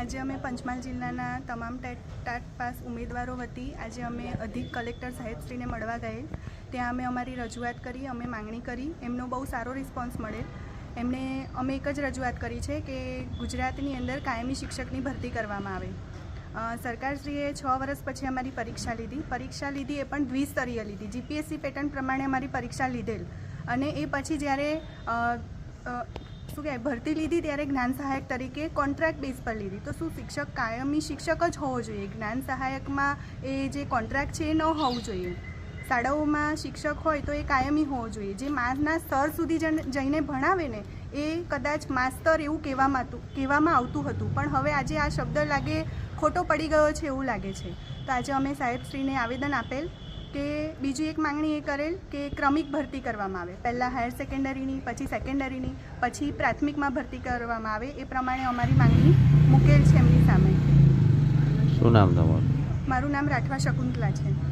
આજે અમે પંચમહાલ જિલ્લાના તમામ ટેટ પાસ ઉમેદવારો વતી આજે અમે અધિક કલેક્ટર સાહેબશ્રીને મળવા ગયેલ ત્યાં અમે અમારી રજૂઆત કરી, અમે માંગણી કરી. એમનો બહુ સારો રિસ્પોન્સ મળેલ એમને, અમે એક જ રજૂઆત કરી છે કે ગુજરાતની અંદર કાયમી શિક્ષકની ભરતી કરવામાં આવે. સરકારશ્રીએ છ વર્ષ પછી અમારી પરીક્ષા લીધી. પરીક્ષા લીધી એ પણ દ્વિસ્તરીય લીધી. જીપીએસસી પેટર્ન પ્રમાણે અમારી પરીક્ષા લીધેલ. અને એ પછી જ્યારે શું કહેવાય, ભરતી લીધી ત્યારે જ્ઞાન સહાયક તરીકે કોન્ટ્રાક્ટ બેઝ પર લીધી. તો શું શિક્ષક કાયમી શિક્ષક જ હોવો જોઈએ? જ્ઞાન સહાયકમાં એ જે કોન્ટ્રાક્ટ છે એ ન હોવું જોઈએ. શાળાઓમાં શિક્ષક હોય તો એ કાયમી હોવો જોઈએ. જે માના સ્તર સુધી જઈને ભણાવે ને, એ કદાચ માસ્તર એવું કહેવામાં કહેવામાં આવતું હતું. પણ હવે આજે આ શબ્દ લાગે, ખોટો પડી ગયો છે એવું લાગે છે. તો આજે અમે સાહેબશ્રીને આવેદન આપેલ કે બીજી એક માંગણી એ કરેલ કે ક્રમિક ભરતી કરવામાં આવે. પહેલાં હાયર સેકન્ડરીની પછી સેકન્ડરીની પછી પ્રાથમિકમાં ભરતી કરવામાં આવે એ પ્રમાણે અમારી માંગણી મૂકેલ છે એમની સામે. શું નામ તમારું? મારું નામ રાઠવા શકુંતલા છે.